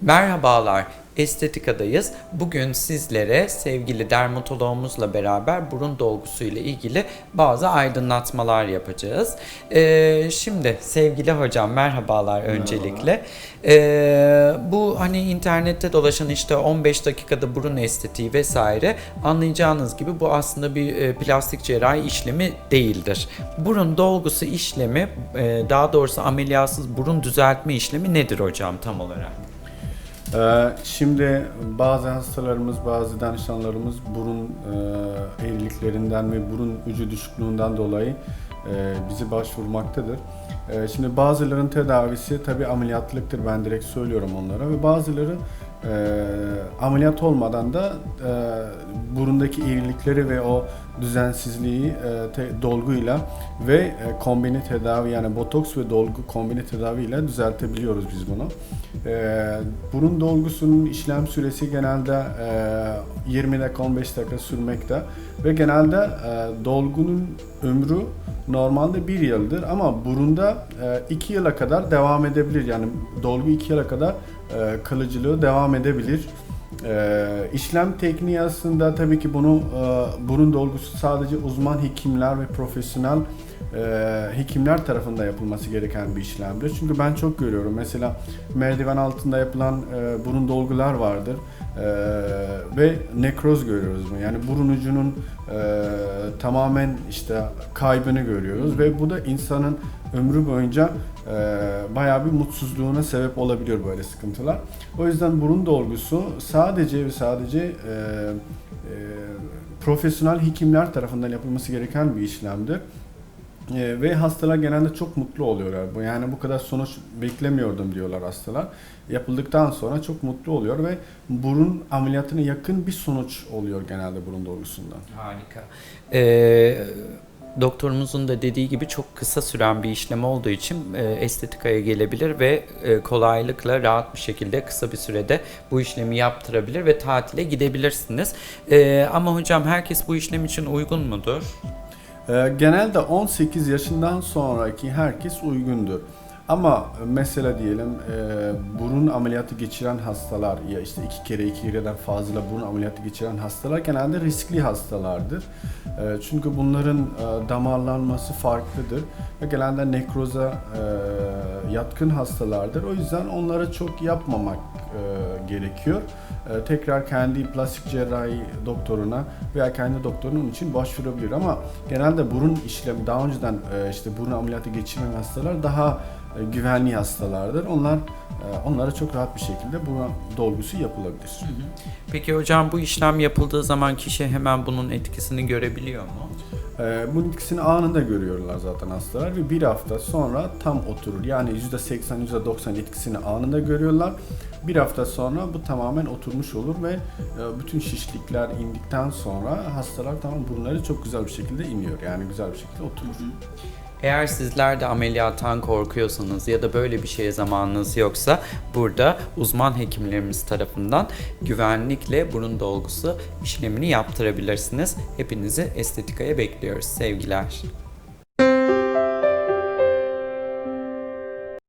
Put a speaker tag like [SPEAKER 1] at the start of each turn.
[SPEAKER 1] Merhabalar, Estetika'dayız. Bugün sizlere sevgili dermatoloğumuzla beraber burun dolgusu ile ilgili bazı aydınlatmalar yapacağız. Ee, şimdi sevgili hocam merhabalar öncelikle. Ee, bu hani internette dolaşan işte 15 dakikada burun estetiği vesaire anlayacağınız gibi bu aslında bir e, plastik cerrahi işlemi değildir. Burun dolgusu işlemi e, daha doğrusu ameliyatsız burun düzeltme işlemi nedir hocam tam olarak?
[SPEAKER 2] Ee, Şimdi bazı hastalarımız, bazı danışanlarımız burun eğriliklerinden ve burun ucu düşüklüğünden dolayı bizi başvurmaktadır. E, Şimdi bazıların tedavisi tabi ameliyatlıktır ben direkt söylüyorum onlara ve bazıları e, ameliyat olmadan da e, burundaki eğrilikleri ve o düzensizliği e, te- dolguyla ve e, kombine tedavi yani botoks ve dolgu kombine tedaviyle düzeltebiliyoruz biz bunu. E, burun dolgusunun işlem süresi genelde e, 20 dakika 15 dakika sürmekte ve genelde e, dolgunun ömrü normalde bir yıldır ama burunda 2 yıla kadar devam edebilir. Yani dolgu 2 yıla kadar e, kalıcılığı devam edebilir. Ee, işlem tekniği aslında tabii ki bunu e, burun dolgusu sadece uzman hekimler ve profesyonel e, hekimler tarafından yapılması gereken bir işlemdir. Çünkü ben çok görüyorum. Mesela merdiven altında yapılan e, burun dolgular vardır E, ve nekroz görüyoruz mu? Yani burun ucunun e, tamamen işte kaybını görüyoruz ve bu da insanın ömrü boyunca e, bayağı bir mutsuzluğuna sebep olabiliyor böyle sıkıntılar. O yüzden burun dolgusu sadece ve sadece e, e, profesyonel hekimler tarafından yapılması gereken bir işlemdir. E, ve hastalar genelde çok mutlu oluyorlar. Yani bu kadar sonuç beklemiyordum diyorlar hastalar. Yapıldıktan sonra çok mutlu oluyor ve burun ameliyatına yakın bir sonuç oluyor genelde burun dolgusundan.
[SPEAKER 1] Harika. Ee, doktorumuzun da dediği gibi çok kısa süren bir işlem olduğu için e, estetikaya gelebilir ve e, kolaylıkla rahat bir şekilde kısa bir sürede bu işlemi yaptırabilir ve tatile gidebilirsiniz. Ee, ama hocam herkes bu işlem için uygun mudur?
[SPEAKER 2] Ee, Genelde 18 yaşından sonraki herkes uygundur. Ama mesela diyelim e, burun ameliyatı geçiren hastalar ya işte iki kere iki kereden fazla burun ameliyatı geçiren hastalar genelde riskli hastalardır. E, çünkü bunların e, damarlanması farklıdır ve genelde nekroza e, yatkın hastalardır. O yüzden onları çok yapmamak e, gerekiyor. E, tekrar kendi plastik cerrahi doktoruna veya kendi doktorunun için başvurabilir ama genelde burun işlemi daha önceden e, işte burun ameliyatı geçiren hastalar daha e, güvenli hastalardır. Onlar e, onlara çok rahat bir şekilde burun dolgusu yapılabilir.
[SPEAKER 1] Peki hocam bu işlem yapıldığı zaman kişi hemen bunun etkisini görebiliyor mu?
[SPEAKER 2] E, bunun ikisini anında görüyorlar zaten hastalar ve bir hafta sonra tam oturur. Yani %80 %90 etkisini anında görüyorlar. Bir hafta sonra bu tamamen oturmuş olur ve e, bütün şişlikler indikten sonra hastalar tamam burunları çok güzel bir şekilde iniyor. Yani güzel bir şekilde oturur.
[SPEAKER 1] Eğer sizler de ameliyattan korkuyorsanız ya da böyle bir şeye zamanınız yoksa burada uzman hekimlerimiz tarafından güvenlikle burun dolgusu işlemini yaptırabilirsiniz. Hepinizi estetikaya bekliyoruz. Sevgiler.